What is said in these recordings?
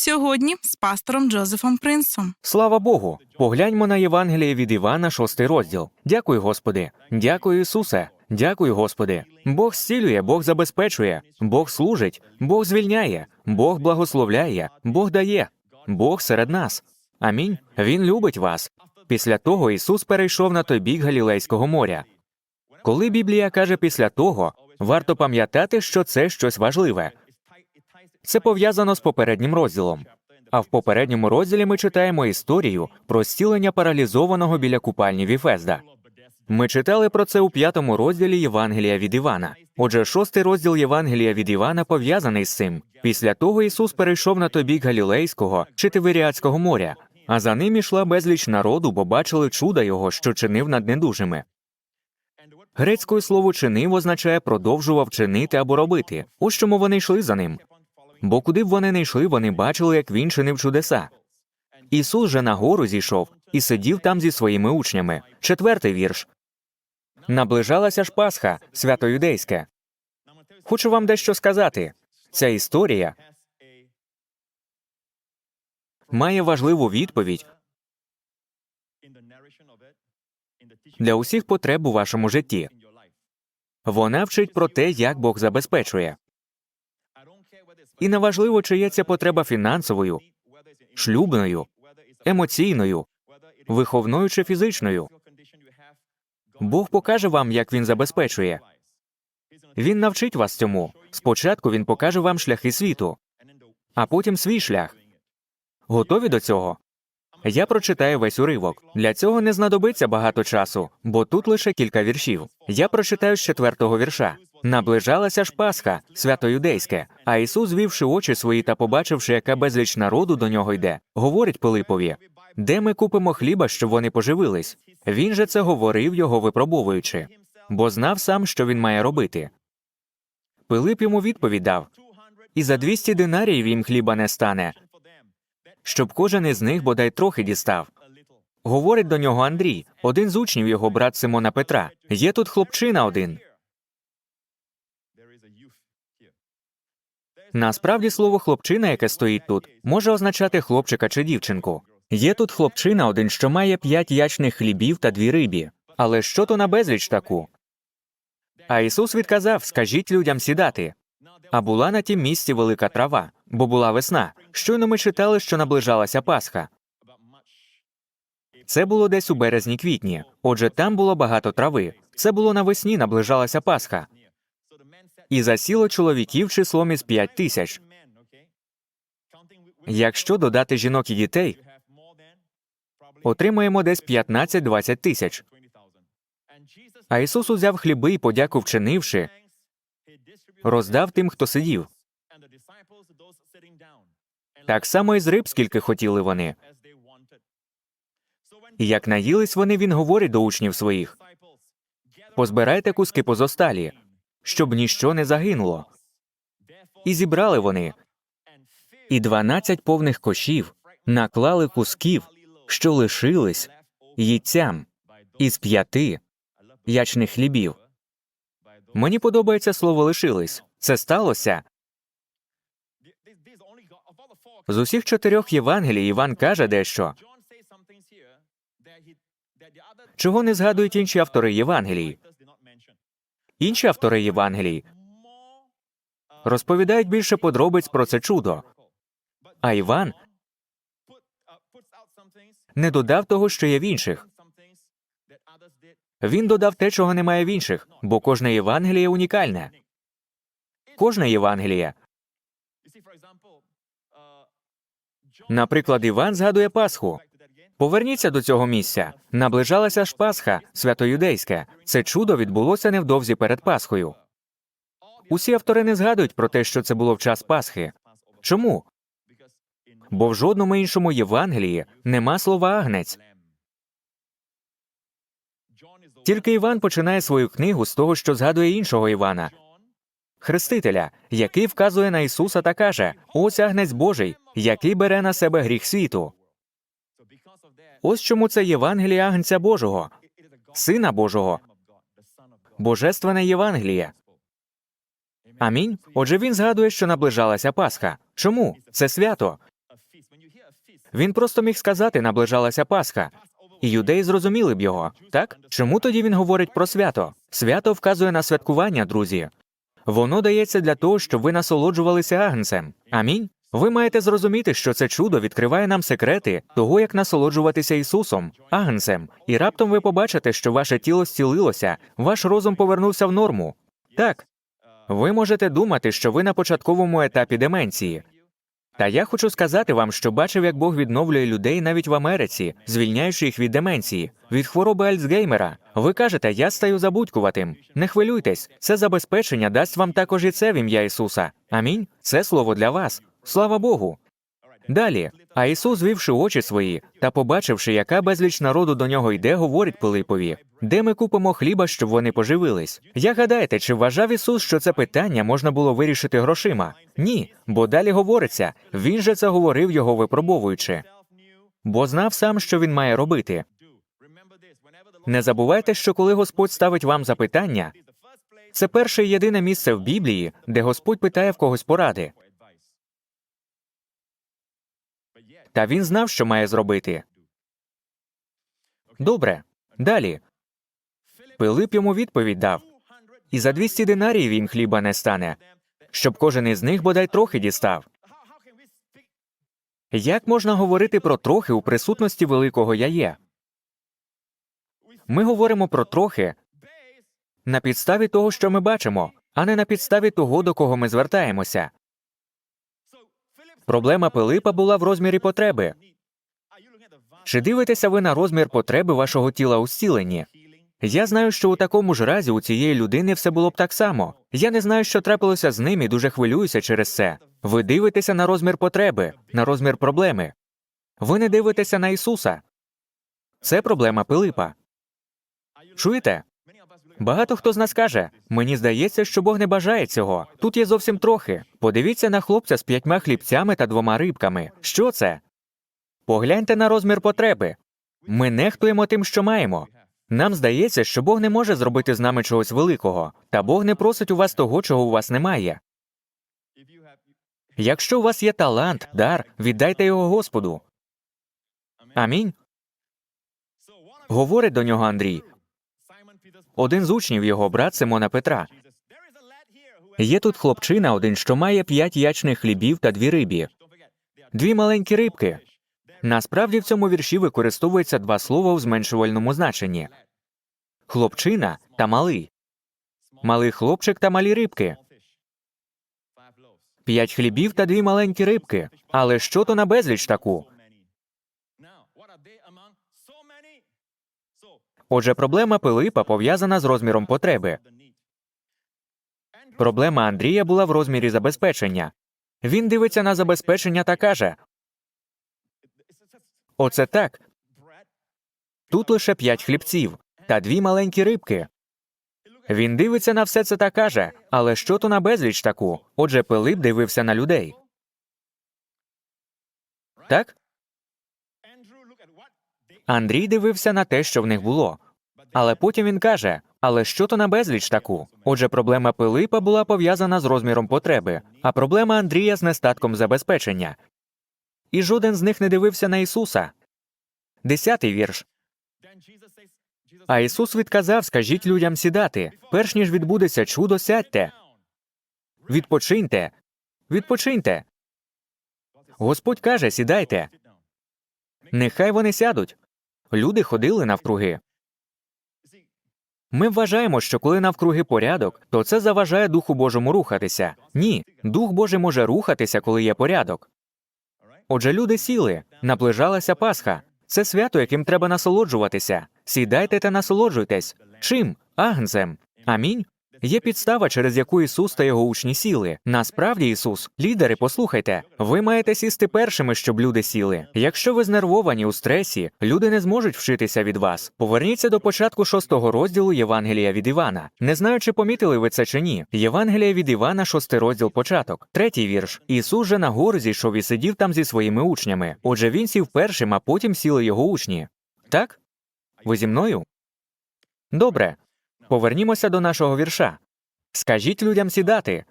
Сьогодні з пастором Джозефом Принсом. Слава Богу! Погляньмо на Євангеліє від Івана, шостий розділ. Дякую, Господи. Дякую, Ісусе. Дякую, Господи. Бог зцілює, Бог забезпечує, Бог служить, Бог звільняє, Бог благословляє, Бог дає, Бог серед нас. Амінь. Він любить вас. Після того Ісус перейшов на той бік Галілейського моря. Коли Біблія каже після того, варто пам'ятати, що це щось важливе. Це пов'язано з попереднім розділом. А в попередньому розділі ми читаємо історію про зцілення паралізованого біля купальні Віфезда. Ми читали про це у п'ятому розділі Євангелія від Івана. Отже, шостий розділ Євангелія від Івана пов'язаний з цим. Після того Ісус перейшов на той бік Галілейського чи Тиверіадського моря, а за ним ішла безліч народу, бо бачили чуда його, що чинив над недужими. Грецькою слово чинив означає продовжував чинити або робити. Ось чому вони йшли за ним. Бо куди б вони не йшли, вони бачили, як він чинив чудеса. Ісус же на гору зійшов і сидів там зі своїми учнями. Четвертий вірш. Наближалася ж Пасха, свято юдейське. Хочу вам дещо сказати. Ця історія має важливу відповідь для усіх потреб у вашому житті. Вона вчить про те, як Бог забезпечує. І неважливо, чи є ця потреба фінансовою, шлюбною, емоційною, виховною чи фізичною. Бог покаже вам, як він забезпечує. Він навчить вас цьому. Спочатку він покаже вам шляхи світу, а потім свій шлях. Готові до цього? Я прочитаю весь уривок. Для цього не знадобиться багато часу, бо тут лише кілька віршів. Я прочитаю з четвертого вірша. Наближалася ж Пасха, свято юдейське, а Ісус, звівши очі свої та побачивши, яка безліч народу до нього йде, говорить Пилипові: де ми купимо хліба, щоб вони поживились? Він же це говорив його випробовуючи, бо знав сам, що він має робити. Пилип йому відповідь дав: і за 200 динаріїв їм хліба не стане, щоб кожен із них бодай трохи дістав. Говорить до нього Андрій, один з учнів його брат Симона Петра. Є тут хлопчина один. Насправді слово хлопчина, яке стоїть тут, може означати хлопчика чи дівчинку. Є тут хлопчина один, що має п'ять ячних хлібів та дві рибі. Але що то на безліч таку? А Ісус відказав: скажіть людям сідати. А була на тім місці велика трава, бо була весна. Щойно ми читали, що наближалася Пасха. Це було десь у березні квітні. Отже, там було багато трави. Це було навесні, наближалася Пасха. І засіло чоловіків числом із п'ять тисяч. Якщо додати жінок і дітей, отримаємо десь 15-20 тисяч. А Ісус узяв хліби і подяку вчинивши, роздав тим, хто сидів. Так само і з риб, скільки хотіли вони. І як наїлись вони, він говорить до учнів своїх позбирайте куски позосталі, щоб ніщо не загинуло. І зібрали вони, і дванадцять повних кошів наклали кусків, що лишились їдцям із п'яти ячних хлібів. Мені подобається слово лишились. Це сталося. З усіх чотирьох Євангелій Іван каже дещо, чого не згадують інші автори Євангелій. Інші автори Євангелій розповідають більше подробиць про це чудо. А Іван не додав того, що є в інших. Він додав те, чого немає в інших, бо кожне Євангеліє унікальне. Кожне Євангеліє. Наприклад, Іван згадує Пасху. Поверніться до цього місця. Наближалася ж Пасха, святоюдейське. Це чудо відбулося невдовзі перед Пасхою. Усі автори не згадують про те, що це було в час Пасхи. Чому? Бо в жодному іншому Євангелії нема слова агнець. Тільки Іван починає свою книгу з того, що згадує іншого Івана, Хрестителя, який вказує на Ісуса та каже: Ось агнець Божий, який бере на себе гріх світу. Ось чому це Євангеліє Агнця Божого, Сина Божого, Божественне Євангеліє. Амінь. Отже, він згадує, що наближалася Пасха. Чому? Це свято. Він просто міг сказати, наближалася Пасха. І юдеї зрозуміли б його, так? Чому тоді він говорить про свято? Свято вказує на святкування, друзі. Воно дається для того, щоб ви насолоджувалися агнцем. Амінь. Ви маєте зрозуміти, що це чудо відкриває нам секрети того, як насолоджуватися Ісусом, агнцем, і раптом ви побачите, що ваше тіло зцілилося, ваш розум повернувся в норму. Так, ви можете думати, що ви на початковому етапі деменції. Та я хочу сказати вам, що бачив, як Бог відновлює людей навіть в Америці, звільняючи їх від деменції, від хвороби Альцгеймера. Ви кажете, я стаю забудькуватим. Не хвилюйтесь, це забезпечення дасть вам також і це в ім'я Ісуса. Амінь. Це слово для вас. Слава Богу. Далі, а Ісус, звівши очі свої та побачивши, яка безліч народу до нього йде, говорить Пилипові, де ми купимо хліба, щоб вони поживились. Я гадаєте, чи вважав Ісус, що це питання можна було вирішити грошима? Ні, бо далі говориться, він же це говорив його випробовуючи, бо знав сам, що він має робити. Не забувайте, що коли Господь ставить вам запитання, це перше і єдине місце в Біблії, де Господь питає в когось поради. Та він знав, що має зробити. Добре. Далі. Пилип йому відповідь дав. І за 200 динаріїв їм хліба не стане, щоб кожен із них бодай трохи дістав. Як можна говорити про трохи у присутності великого я є? Ми говоримо про трохи на підставі того, що ми бачимо, а не на підставі того, до кого ми звертаємося. Проблема Пилипа була в розмірі потреби. Чи дивитеся ви на розмір потреби вашого тіла у зціленні? Я знаю, що у такому ж разі у цієї людини все було б так само. Я не знаю, що трапилося з ним і дуже хвилююся через це. Ви дивитеся на розмір потреби, на розмір проблеми. Ви не дивитеся на Ісуса. Це проблема Пилипа. Чуєте? Багато хто з нас каже, мені здається, що Бог не бажає цього. Тут є зовсім трохи. Подивіться на хлопця з п'ятьма хлібцями та двома рибками. Що це? Погляньте на розмір потреби. Ми нехтуємо тим, що маємо. Нам здається, що Бог не може зробити з нами чогось великого, та Бог не просить у вас того, чого у вас немає. Якщо у вас є талант, дар, віддайте його Господу. Амінь. Говорить до нього Андрій, один з учнів його брат Симона Петра. Є тут хлопчина один, що має п'ять ячних хлібів та дві рибі, дві маленькі рибки. Насправді в цьому вірші використовується два слова у зменшувальному значенні хлопчина та малий. Малий хлопчик та малі рибки. П'ять хлібів та дві маленькі рибки. Але що то на безліч таку? Отже, проблема Пилипа пов'язана з розміром потреби. Проблема Андрія була в розмірі забезпечення. Він дивиться на забезпечення та каже: Оце так. Тут лише п'ять хлібців та дві маленькі рибки. Він дивиться на все це та каже, але що то на безліч таку? Отже, Пилип дивився на людей. Так? Андрій дивився на те, що в них було. Але потім він каже: але що то на безліч таку? Отже, проблема Пилипа була пов'язана з розміром потреби, а проблема Андрія з нестатком забезпечення. І жоден з них не дивився на Ісуса. Десятий вірш. А Ісус відказав: скажіть людям сідати, перш ніж відбудеться чудо, сядьте. Відпочиньте. Відпочиньте. Господь каже: сідайте. Нехай вони сядуть. Люди ходили навкруги. Ми вважаємо, що коли навкруги порядок, то це заважає Духу Божому рухатися. Ні, Дух Божий може рухатися, коли є порядок. Отже, люди сіли, наближалася Пасха. Це свято, яким треба насолоджуватися. Сідайте та насолоджуйтесь. Чим? Агнцем. Амінь. Є підстава, через яку Ісус та його учні сіли. Насправді, Ісус, лідери, послухайте, ви маєте сісти першими, щоб люди сіли. Якщо ви знервовані у стресі, люди не зможуть вчитися від вас. Поверніться до початку шостого розділу Євангелія від Івана. Не знаю, чи помітили ви це чи ні. Євангелія від Івана, шостий розділ початок. Третій вірш. Ісус же на гору зійшов і сидів там зі своїми учнями. Отже, він сів першим, а потім сіли його учні. Так? Ви зі мною? Добре. Повернімося до нашого вірша. Скажіть людям сідати.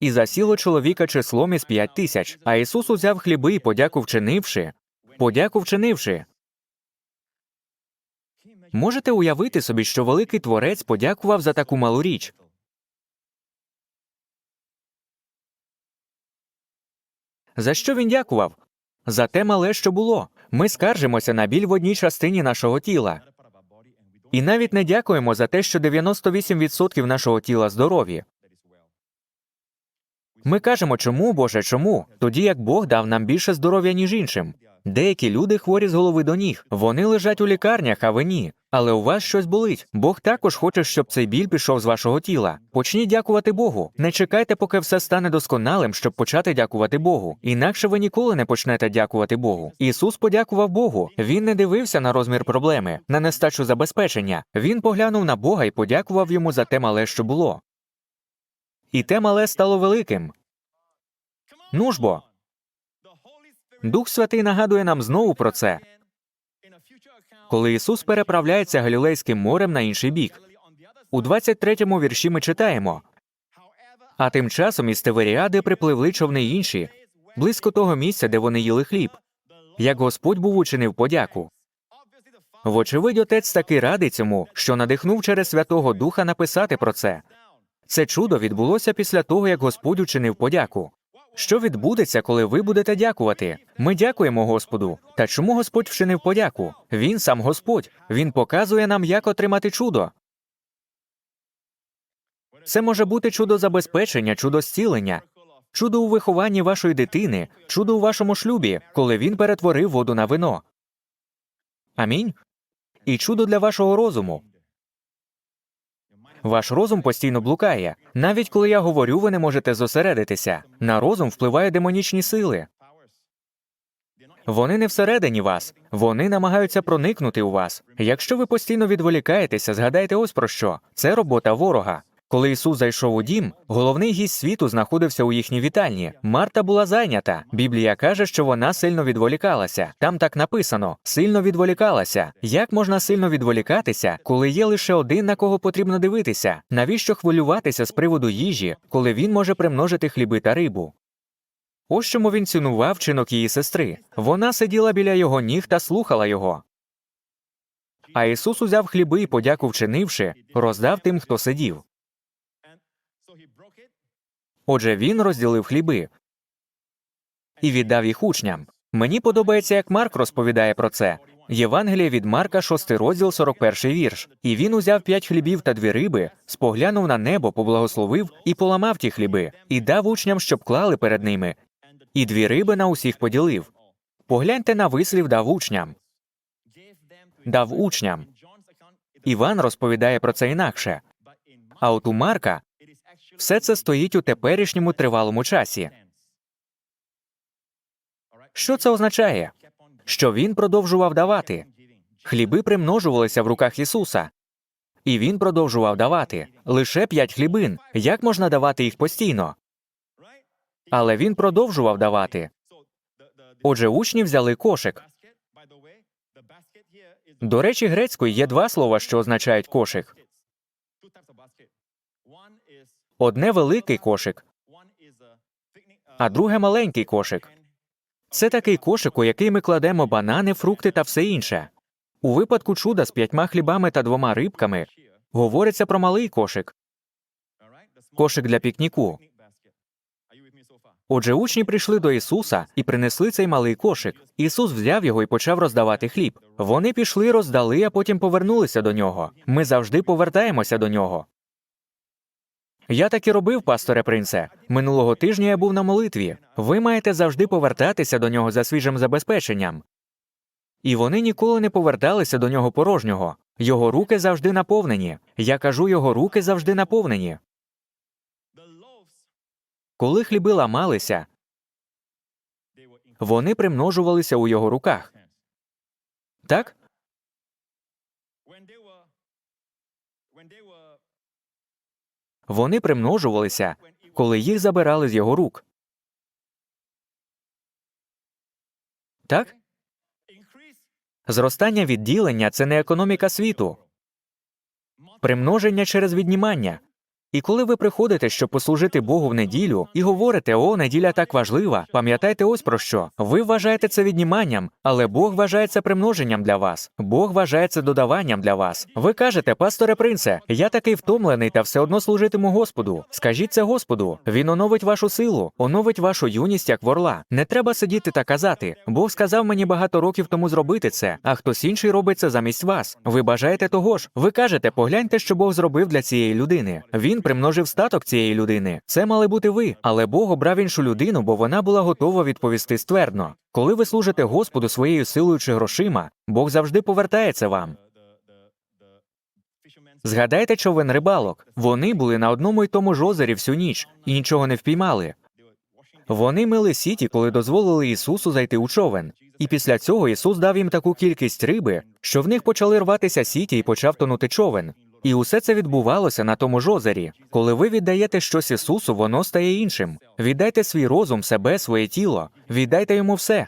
І засіло чоловіка числом із п'ять тисяч, а Ісус узяв хліби і подяку вчинивши, подяку вчинивши. Можете уявити собі, що великий творець подякував за таку малу річ. За що він дякував? За те мале, що було. Ми скаржимося на біль в одній частині нашого тіла. І навіть не дякуємо за те, що 98% нашого тіла здорові. Ми кажемо, чому, Боже, чому? Тоді як Бог дав нам більше здоров'я, ніж іншим. Деякі люди хворі з голови до ніг. Вони лежать у лікарнях, а ви ні. Але у вас щось болить. Бог також хоче, щоб цей біль пішов з вашого тіла. Почніть дякувати Богу. Не чекайте, поки все стане досконалим, щоб почати дякувати Богу. Інакше ви ніколи не почнете дякувати Богу. Ісус подякував Богу. Він не дивився на розмір проблеми, на нестачу забезпечення. Він поглянув на Бога і подякував йому за те мале, що було. І те мале стало великим. Ну ж бо, Дух Святий нагадує нам знову про це, коли Ісус переправляється Галілейським морем на інший бік. У 23-му вірші ми читаємо А тим часом із Теверіади припливли човни інші, близько того місця, де вони їли хліб, як Господь був учинив подяку. Вочевидь, отець таки радий цьому, що надихнув через Святого Духа написати про це. Це чудо відбулося після того, як Господь учинив подяку. Що відбудеться, коли ви будете дякувати? Ми дякуємо Господу. Та чому Господь вчинив подяку? Він сам Господь. Він показує нам, як отримати чудо. Це може бути чудо забезпечення, чудо зцілення, чудо у вихованні вашої дитини, чудо у вашому шлюбі, коли він перетворив воду на вино. Амінь. І чудо для вашого розуму. Ваш розум постійно блукає. Навіть коли я говорю, ви не можете зосередитися. На розум впливають демонічні сили. Вони не всередині вас, вони намагаються проникнути у вас. Якщо ви постійно відволікаєтеся, згадайте ось про що це робота ворога. Коли Ісус зайшов у дім, головний гість світу знаходився у їхній вітальні. Марта була зайнята. Біблія каже, що вона сильно відволікалася. Там так написано: сильно відволікалася. Як можна сильно відволікатися, коли є лише один, на кого потрібно дивитися? Навіщо хвилюватися з приводу їжі, коли він може примножити хліби та рибу? Ось чому він цінував чинок її сестри. Вона сиділа біля його ніг та слухала його. А Ісус узяв хліби і, подяку вчинивши, роздав тим, хто сидів. Отже, він розділив хліби і віддав їх учням. Мені подобається, як Марк розповідає про це. Євангеліє від Марка, 6 розділ, 41 вірш. І він узяв п'ять хлібів та дві риби, споглянув на небо, поблагословив і поламав ті хліби, і дав учням, щоб клали перед ними. І дві риби на усіх поділив. Погляньте на вислів дав учням. Дав учням. Іван розповідає про це інакше. А от у Марка все це стоїть у теперішньому тривалому часі. Що це означає? Що він продовжував давати. Хліби примножувалися в руках Ісуса, і він продовжував давати лише п'ять хлібин. Як можна давати їх постійно? Але він продовжував давати. Отже, учні взяли кошик. До речі, грецькою є два слова, що означають кошик. Одне великий кошик, а друге маленький кошик. Це такий кошик, у який ми кладемо банани, фрукти та все інше. У випадку чуда з п'ятьма хлібами та двома рибками говориться про малий кошик, кошик для пікніку. Отже, учні прийшли до Ісуса і принесли цей малий кошик. Ісус взяв його і почав роздавати хліб. Вони пішли, роздали, а потім повернулися до нього. Ми завжди повертаємося до нього. Я так і робив, пасторе принце. Минулого тижня я був на молитві. Ви маєте завжди повертатися до нього за свіжим забезпеченням. І вони ніколи не поверталися до нього порожнього. Його руки завжди наповнені. Я кажу, його руки завжди наповнені. Коли хліби ламалися, вони примножувалися у його руках. Так? Вони примножувалися, коли їх забирали з його рук. Так? Зростання відділення це не економіка світу. Примноження через віднімання. І коли ви приходите, щоб послужити Богу в неділю, і говорите, о, неділя так важлива, пам'ятайте ось про що. Ви вважаєте це відніманням, але Бог вважає це примноженням для вас. Бог вважає це додаванням для вас. Ви кажете, пасторе принце, я такий втомлений та все одно служитиму Господу. Скажіть це Господу. Він оновить вашу силу, оновить вашу юність як ворла. Не треба сидіти та казати. Бог сказав мені багато років тому зробити це, а хтось інший робить це замість вас. Ви бажаєте того ж. Ви кажете, погляньте, що Бог зробив для цієї людини. Він примножив статок цієї людини. Це мали бути ви, але Бог обрав іншу людину, бо вона була готова відповісти ствердно. Коли ви служите Господу своєю силою чи грошима, Бог завжди повертається вам. Згадайте човен рибалок. Вони були на одному й тому ж озері всю ніч і нічого не впіймали. Вони мили сіті, коли дозволили Ісусу зайти у човен. І після цього Ісус дав їм таку кількість риби, що в них почали рватися сіті і почав тонути човен. І усе це відбувалося на тому ж озері. Коли ви віддаєте щось Ісусу, воно стає іншим. Віддайте свій розум, себе, своє тіло, віддайте йому все.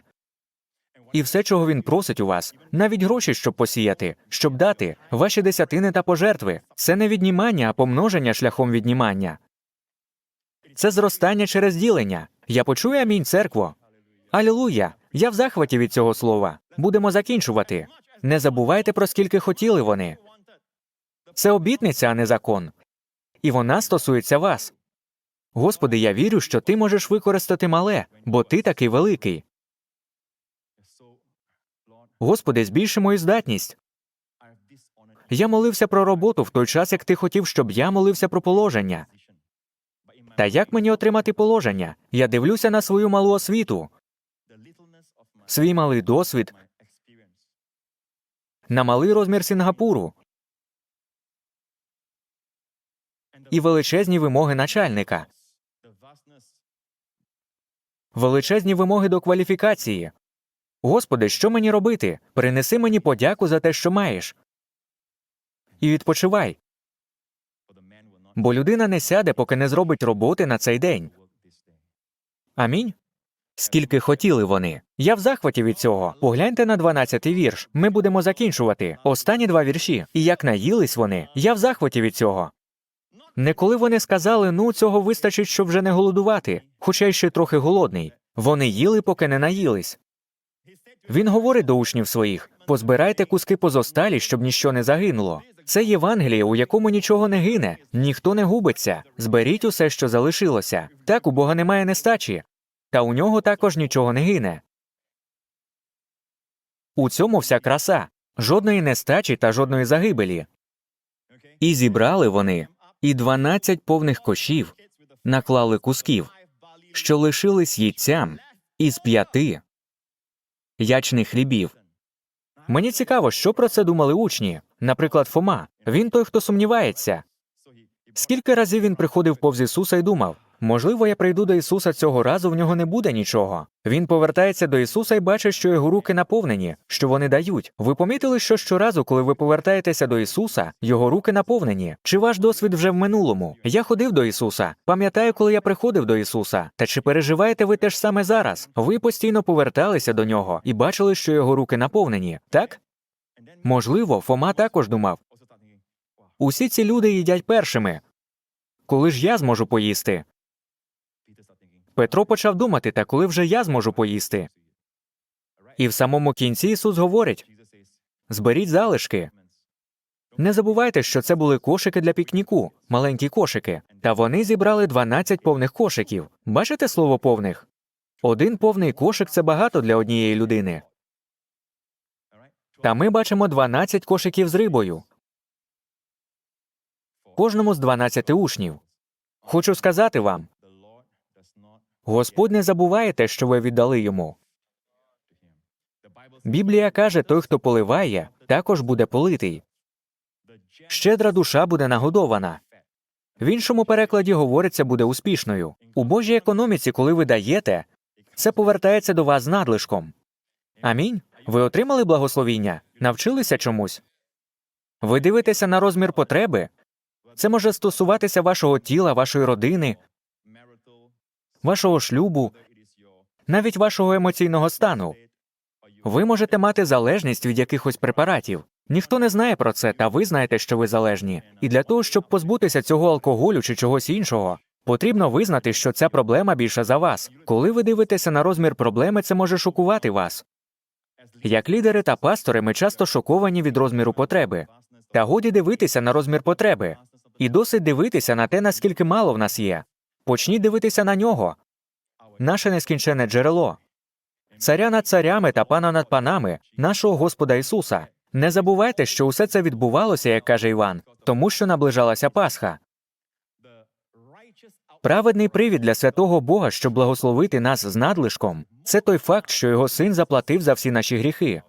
І все, чого він просить у вас, навіть гроші, щоб посіяти, щоб дати, ваші десятини та пожертви. Це не віднімання, а помноження шляхом віднімання. Це зростання через ділення. Я почую амінь, церкво. Алілуя! Я в захваті від цього слова. Будемо закінчувати. Не забувайте про скільки хотіли вони. Це обітниця, а не закон. І вона стосується вас. Господи, я вірю, що ти можеш використати мале, бо ти такий великий. Господи, збільши мою здатність. Я молився про роботу в той час, як ти хотів, щоб я молився про положення. Та як мені отримати положення? Я дивлюся на свою малу освіту, свій малий досвід, на малий розмір Сінгапуру і величезні вимоги начальника, величезні вимоги до кваліфікації. Господи, що мені робити? Принеси мені подяку за те, що маєш. І відпочивай. Бо людина не сяде, поки не зробить роботи на цей день. Амінь. Скільки хотіли вони. Я в захваті від цього. Погляньте на 12-й вірш. Ми будемо закінчувати. Останні два вірші. І як наїлись вони. Я в захваті від цього. Не коли вони сказали, ну цього вистачить, щоб вже не голодувати, хоча й ще трохи голодний. Вони їли, поки не наїлись. Він говорить до учнів своїх: позбирайте куски позосталі, щоб ніщо не загинуло. Це Євангеліє, у якому нічого не гине, ніхто не губиться. Зберіть усе, що залишилося. Так у Бога немає нестачі, та у нього також нічого не гине. У цьому вся краса, жодної нестачі та жодної загибелі. І зібрали вони, і дванадцять повних кошів наклали кусків, що лишились їдцям із п'яти ячних хлібів. Мені цікаво, що про це думали учні. Наприклад, Фома. Він той, хто сумнівається. Скільки разів він приходив повз Ісуса і думав, можливо, я прийду до Ісуса цього разу, в нього не буде нічого. Він повертається до Ісуса і бачить, що його руки наповнені, що вони дають. Ви помітили, що щоразу, коли ви повертаєтеся до Ісуса, його руки наповнені. Чи ваш досвід вже в минулому? Я ходив до Ісуса. Пам'ятаю, коли я приходив до Ісуса. Та чи переживаєте ви теж саме зараз? Ви постійно поверталися до нього і бачили, що його руки наповнені, так? Можливо, Фома також думав. Усі ці люди їдять першими. Коли ж я зможу поїсти? Петро почав думати, та коли вже я зможу поїсти. І в самому кінці Ісус говорить: зберіть залишки. Не забувайте, що це були кошики для пікніку, маленькі кошики, та вони зібрали 12 повних кошиків. Бачите слово повних? Один повний кошик це багато для однієї людини. Та ми бачимо 12 кошиків з рибою. Кожному з 12 учнів. Хочу сказати вам, Господь не забуває те, що ви віддали йому. Біблія каже, той, хто поливає, також буде политий. Щедра душа буде нагодована. В іншому перекладі говориться буде успішною. У Божій економіці, коли ви даєте, це повертається до вас з надлишком. Амінь. Ви отримали благословіння, навчилися чомусь. Ви дивитеся на розмір потреби. Це може стосуватися вашого тіла, вашої родини, вашого шлюбу, навіть вашого емоційного стану. Ви можете мати залежність від якихось препаратів. Ніхто не знає про це, та ви знаєте, що ви залежні. І для того, щоб позбутися цього алкоголю чи чогось іншого, потрібно визнати, що ця проблема більша за вас. Коли ви дивитеся на розмір проблеми, це може шокувати вас. Як лідери та пастори, ми часто шоковані від розміру потреби. Та годі дивитися на розмір потреби. І досить дивитися на те, наскільки мало в нас є. Почніть дивитися на нього. Наше нескінчене джерело. Царя над царями та пана над панами, нашого Господа Ісуса. Не забувайте, що усе це відбувалося, як каже Іван, тому що наближалася Пасха. Праведний привід для святого Бога, щоб благословити нас з надлишком, це той факт, що його син заплатив за всі наші гріхи.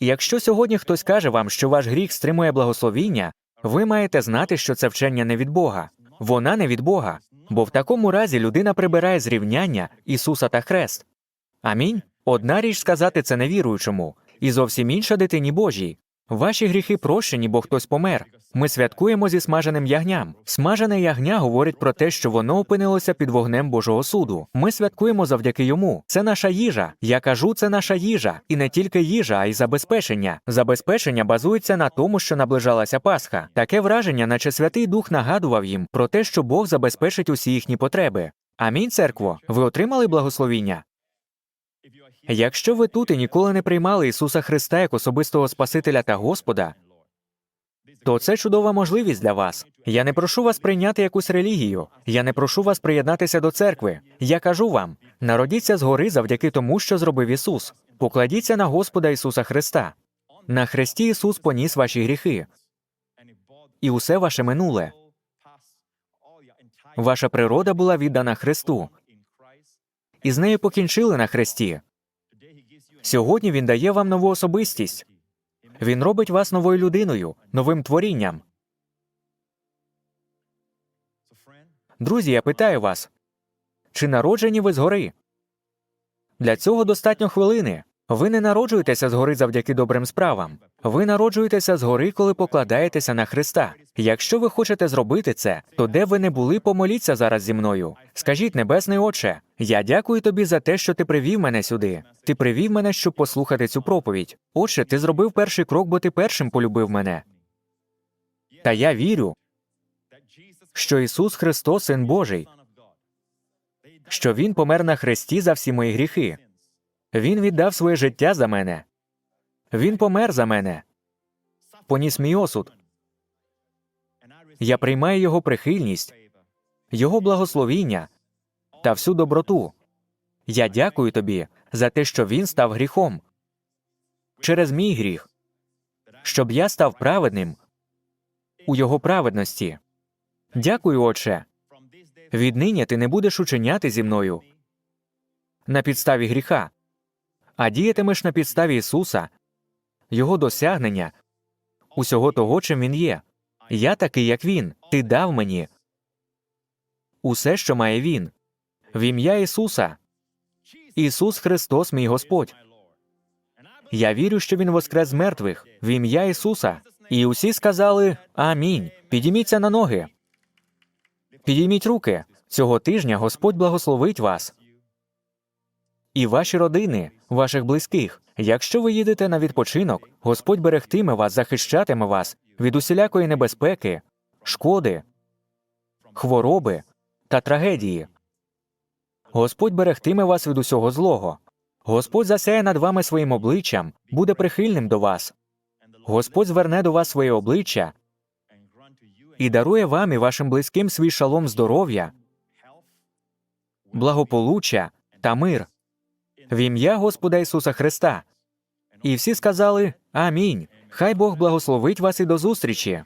І якщо сьогодні хтось каже вам, що ваш гріх стримує благословіння, ви маєте знати, що це вчення не від Бога. Вона не від Бога. Бо в такому разі людина прибирає зрівняння Ісуса та Хрест. Амінь. Одна річ сказати це невіруючому, і зовсім інша дитині Божій. Ваші гріхи прощені, бо хтось помер. Ми святкуємо зі смаженим ягням. Смажене ягня говорить про те, що воно опинилося під вогнем Божого суду. Ми святкуємо завдяки йому. Це наша їжа. Я кажу, це наша їжа. І не тільки їжа, а й забезпечення. Забезпечення базується на тому, що наближалася Пасха. Таке враження, наче Святий Дух нагадував їм про те, що Бог забезпечить усі їхні потреби. Амінь, церкво. Ви отримали благословіння? Якщо ви тут і ніколи не приймали Ісуса Христа як особистого Спасителя та Господа, то це чудова можливість для вас. Я не прошу вас прийняти якусь релігію, я не прошу вас приєднатися до церкви. Я кажу вам: народіться згори завдяки тому, що зробив Ісус. Покладіться на Господа Ісуса Христа. На Христі Ісус поніс ваші гріхи і усе ваше минуле. Ваша природа була віддана Христу, і з нею покінчили на хресті. Сьогодні Він дає вам нову особистість. Він робить вас новою людиною, новим творінням. Друзі, я питаю вас, чи народжені ви згори? Для цього достатньо хвилини. Ви не народжуєтеся згори завдяки добрим справам. Ви народжуєтеся згори, коли покладаєтеся на Христа. Якщо ви хочете зробити це, то де ви не були, помоліться зараз зі мною. Скажіть, небесний Отче, я дякую тобі за те, що ти привів мене сюди. Ти привів мене, щоб послухати цю проповідь. Отче, ти зробив перший крок, бо ти першим полюбив мене. Та я вірю, що Ісус Христос, Син Божий, що Він помер на хресті за всі мої гріхи. Він віддав своє життя за мене. Він помер за мене. Поніс мій осуд. Я приймаю його прихильність, його благословіння та всю доброту. Я дякую тобі за те, що він став гріхом через мій гріх, щоб я став праведним у його праведності. Дякую, Отче. Віднині ти не будеш учиняти зі мною на підставі гріха, а діятимеш на підставі Ісуса, Його досягнення, усього того, чим Він є. Я такий, як Він. Ти дав мені усе, що має Він. В ім'я Ісуса. Ісус Христос, мій Господь. Я вірю, що Він воскрес з мертвих в ім'я Ісуса. І усі сказали Амінь. Підійміться на ноги. Підійміть руки. Цього тижня Господь благословить вас і ваші родини, ваших близьких. Якщо ви їдете на відпочинок, Господь берегтиме вас, захищатиме вас від усілякої небезпеки, шкоди, хвороби та трагедії. Господь берегтиме вас від усього злого. Господь засяє над вами своїм обличчям, буде прихильним до вас. Господь зверне до вас своє обличчя і дарує вам і вашим близьким свій шалом здоров'я, благополуччя та мир в ім'я Господа Ісуса Христа. І всі сказали Амінь. Хай Бог благословить вас і до зустрічі.